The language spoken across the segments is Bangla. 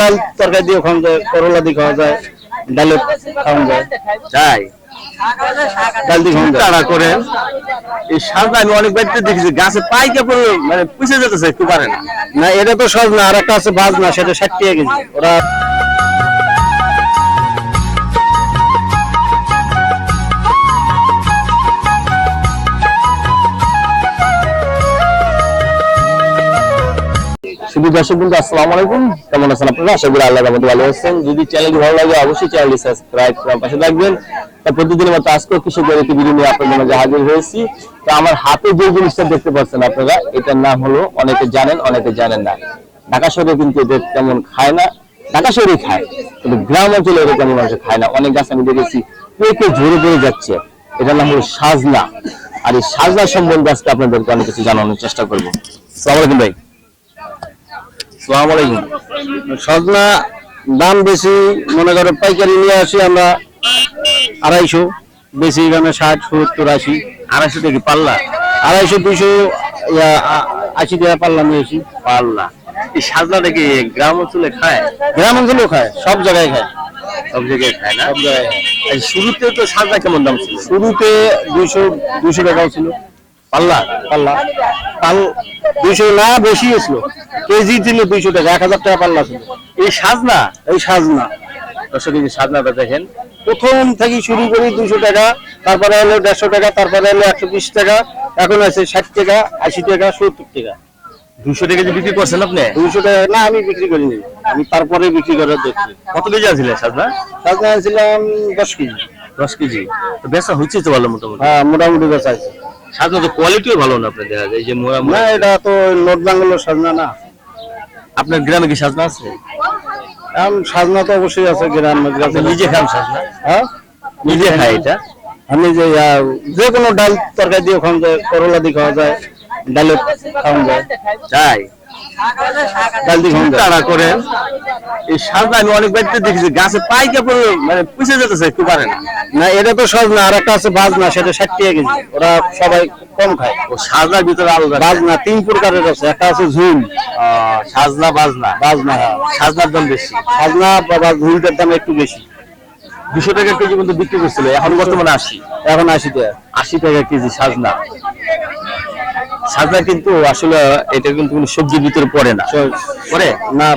ডাল তরকারি দিয়ে খাওয়া যায় করলা দিয়ে খাওয়া যায় ডালে খাওয়া যায়। তাই ডাল দিয়ে খাওয়া তাড়া করে। এই আমি অনেক বাড়িতে দেখেছি গাছে পাইকা পড়ে মানে পুষে যেতেছে একটু পারে না। না এটা তো সব না আর একটা আছে বাজ না সেটা ষাট টাকা কেজি। ওরা শুধু দর্শক বন্ধু, আসসালামু আলাইকুম। কেমন আছেন আপনারা? আশা করি আল্লাহ রহমতে ভালো আছেন। যদি চ্যানেলটি ভালো লাগে, অবশ্যই চ্যানেলটি সাবস্ক্রাইব করে পাশে থাকবেন। তা প্রতিদিনের মতো আজকেও কৃষকের একটি ভিডিও নিয়ে আপনাদের মাঝে হাজির হয়েছি। তো আমার হাতে যে জিনিসটা দেখতে পাচ্ছেন আপনারা, এটার নাম হলো, অনেকে জানেন অনেকে জানেন না। ঢাকা শহরে কিন্তু এটা তেমন খায় না। ঢাকা শহরে খায়, কিন্তু গ্রাম অঞ্চলে এটা তেমন মানুষ খায় না। অনেক গাছ আমি দেখেছি পেকে ঝরে পড়ে যাচ্ছে। এটার নাম হলো সাজনা। আর এই সাজনা সম্বন্ধে আজকে আপনাদেরকে অনেক কিছু জানানোর চেষ্টা করব। সালাম আলাইকুম ভাই। সালাম আলাইকুম। সজনা দাম বেশি মনে করো পাইকারি নিয়ে আসি আমরা আড়াইশো বেশি এখানে ষাট সত্তর আশি আড়াইশো টাকা পাল্লা। আড়াইশো দুইশো আ- আশি টাকা পাল্লা নিয়ে আসি। পাল্লা। এই সাজনাটা কি গ্রাম অঞ্চলে খায়? গ্রাম অঞ্চলেও খায় সব জায়গায় খায়। সব জায়গায় খায় না? সব জায়গায় শুরুতে তো সাজনা কেমন দাম ছিল? শুরুতে দুইশো দুইশো টাকাও ছিল। পাল্লা পাল্লা। পাল দুইশো না বেশি ছিল। কেজি ছিল দুইশো টাকা এক হাজার টাকা পাল্লা ছিল। এই সাজনা? এই সাজনা। দর্শক এই সাজনাটা দেখেন। প্রথম থেকে শুরু করি দুশো টাকা তারপরে হলো দেড়শো টাকা তারপরে হলো একশো বিশ টাকা এখন আছে ষাট টাকা আশি টাকা সত্তর টাকা। দুশো টাকা বিক্রি করছেন আপনি? দুশো টাকা না আমি বিক্রি করিনি। আমি তারপরে বিক্রি করার দেখছি। কত কেজি আনছিলেন সাজনা? সাজনা আনছিলাম দশ কেজি। দশ কেজি। তো বেচা হচ্ছে তো ভালো মোটামুটি? হ্যাঁ মোটামুটি বেচা আছে সাজনা তো কোয়ালিটিও ভালো না আপনার দেখা যায় যে না এটা তো নোট বাংলার সাজনা না। আপনার গ্রামে কি সাজনা আছে? সাজনা তো অবশ্যই আছে গ্রামে গ্রামে নিজে খান সাজনা? হ্যাঁ? নিজে খাই এটা? আমি যে যে কোনো ডাল তরকারি দিয়ে খাওয়া যায় করলা দিয়ে খাওয়া যায় ডালে খাওয়া যায়। তাই? তাড়া করে। এই সাজনা আমি অনেক বাড়িতে দেখেছি গাছে পড়ে মানে পুষে যেতেছে একটু পারে না। না এটা তো আর একটা আছে বাজ না সেটা ষাট টাকা কেজি। ওরা সবাই কম খায়। ও সাজনার ভিতরে আলাদা। বাজ না তিন প্রকারের আছে। একটা আছে ঝুল। সাজনা বাজনা। বাজ না হ্যাঁ। সাজনার দাম বেশি। সাজনা বা ঝুলটার দাম একটু বেশি। দুশো টাকা কেজি পর্যন্ত বিক্রি করছিল এখন বর্তমানে আশি। এখন আশি টাকা। আশি টাকা কেজি সাজনা সাজনা কিন্তু আসলে এটা কিন্তু কোনো সবজির ভিতরে পড়ে না। পড়ে? না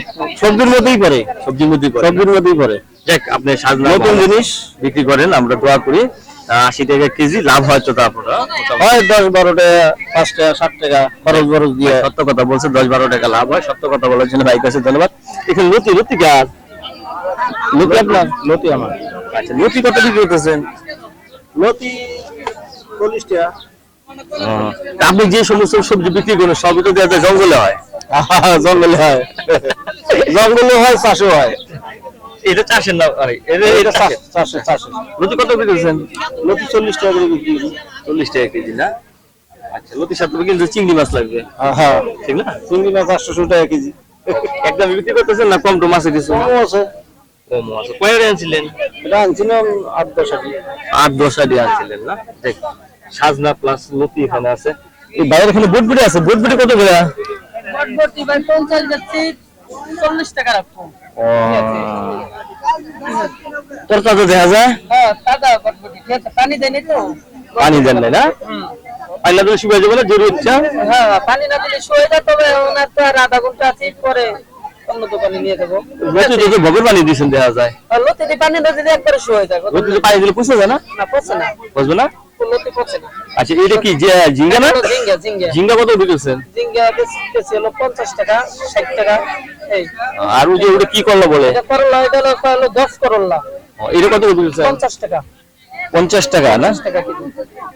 সবজির মধ্যেই পড়ে। সবজির মধ্যে পড়ে সবজির মধ্যেই পড়ে। যাক আপনি সাজনা নতুন জিনিস বিক্রি করেন আমরা দোয়া করি। আশি টাকা কেজি লাভ হয়তো তারপর হয় দশ বারো টাকা পাঁচ টাকা ষাট টাকা খরচ বরচ দিয়ে। সত্য কথা বলছে দশ বারো টাকা লাভ হয়। সত্য কথা বলার জন্য ভাই কাছে ধন্যবাদ। এখানে লতি লতি গাছ লতি আপনার? লতি আমার। আচ্ছা লতি কত বিক্রি করতেছেন? লতি চল্লিশ টাকা। তা আপনি যে সমস্ত সবজি বিক্রি করেন সবই তো যায় জঙ্গলে হয়। জঙ্গলে হয়। জঙ্গলে হয় চাষও হয়। এটা চাষের না আরে, এটা- এটা এটা চাষে চাষে লতি কত বিক্রি করছেন লতি চল্লিশ টাকা করে বিক্রি চল্লিশ টাকা কেজি না? আচ্ছা কিন্তু চিংড়ি মাছ লাগবে। হ্যাঁ। ঠিক না? চিংড়ি মাছ আটশোশো টাকা কেজি। একদম বিক্রি করতেছেন না কম টম আছে কিছু? কমও আছে। কম আছে। কয়টা আনছিলেন? এটা আনছিলাম আট দশ আটি আট দশ আডি আনছিলেন না? দেখ সাজনা প্লাস লতি এখানে আছে। এই বাইরের এখানে বুটবুটি আছে। বুটবুটি কত করে? বটবটি ভাই পঞ্চাশ যাচ্ছি চল্লিশ টাকা রাখব। তোর কাছে দেখা যায় হ্যাঁ দাদা বটবটি ঠিক আছে পানি দেয়নি তো। পানি দেন না? পানি না দিলে শুকিয়ে যাবে না জরুরি ইচ্ছা? হ্যাঁ পানি না দিলে শুয়ে যায় তবে ওনার তো আর আধা ঘণ্টা আছে পরে অন্য দোকানে নিয়ে দেবো লতি দেখে ভগর পানি দিয়েছেন দেখা যায় পানি না দিলে একবারে শুয়ে যায়। লতি পানি দিলে পুষে যায় না? না না। বুঝবে না? লতি পচে না। আচ্ছা এটা কি যে ঝিঙ্গা না? জিঙ্গা জিঙ্গা ঝিঙ্গা কত বিকেছেন জিঙ্গা বেশি বেশি হলো পঞ্চাশ টাকা ষাট টাকা এই। আর ওই যে ওটা কি করল বলে? এটা করল্লা এটা হলো দশ করল্লা ও, এটা কত বিকেছেন পঞ্চাশ টাকা। পঞ্চাশ টাকা না?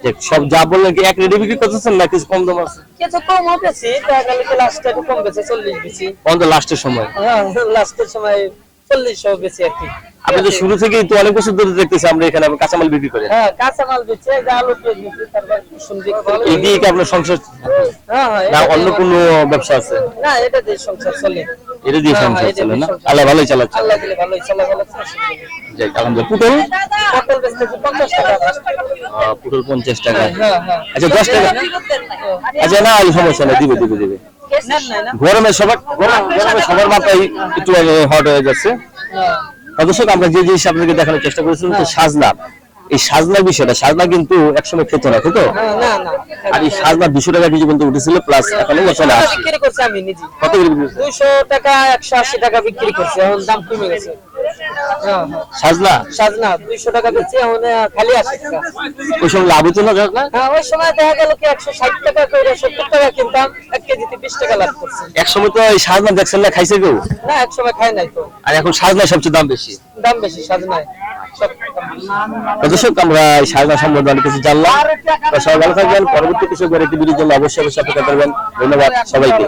কেজি। সব যা বললেন কি এক রেডি বিক্রি করতেছেন না কিছু কম দাম আছে? কিছু কম গেল লাস্টে কম গেছে চল্লিশ বেশি লাস্টের সময়। হ্যাঁ লাস্টের সময় চল্লিশশো বেশি আর কি। আপনি তো শুরু থেকেই তো অনেক বছর ধরে দেখতেছি আমরা এখানে কাঁচামাল বিক্রি করেন। হ্যাঁ কাঁচা মাল বেচে আলু পেঁয়াজ বেচে তারপর কুসুম বিক্রি এই দিয়ে কি আপনার সংসার না অন্য কোনো ব্যবসা আছে? না এটা দিয়ে সংসার চলে। এটা দিয়ে সংসার চলে না? আল্লাহ ভালোই চালাচ্ছে। আল্লাহ দিলে ভালোই চলে ভালো চলে, অসুবিধা নেই। যাক, আলহামদুলিল্লাহ পুটল টাকা। পুটল পঞ্চাশ টাকা। হ্যাঁ হ্যাঁ। আচ্ছা দশ টাকা। আচ্ছা না সমস্যা না দিবে দিবে দিবে। নাই গরমে সবার গরমে সবার মাথায় একটু হট হয়ে যাচ্ছে। হ্যাঁ। দর্শক আমরা যে জিনিস আপনাকে দেখানোর চেষ্টা করেছিলাম তো সাজনা। এই সাজনা বিষয়টা সাজনা কিন্তু একসময় খেত না খেতো হ্যাঁ, না না। আর এই সাজনা দুশো টাকা কেজি উঠেছিল প্লাস এখন বিক্রি করছি আমি নিজে। কত টাকা একশো আশি টাকা বিক্রি করছি এখন দাম কমে গেছে। হ্যাঁ, হ্যাঁ। সাজনা? সাজনা দুইশো টাকা বেচি এখন খালি আশি ওই সময় লাভ হতো না হ্যাঁ ওই সময় দেখা গেল কি একশো ষাট টাকা করে সত্তর টাকা কিনতাম। কেজিতে বিশ টাকা লাভ করছি। এক তো এই সাজনা দেখছেন না খাইছে কেউ? না এক সময় নাই তো। আর এখন সাজনা সবচেয়ে দাম বেশি? দাম সাজনায়। দর্শক আমরা এই সাজনা সম্বন্ধে অনেক কিছু জানলাম। সবাই ভালো থাকবেন পরবর্তী কিছু জন্য অবশ্যই অবশ্যই করবেন। ধন্যবাদ সবাইকে।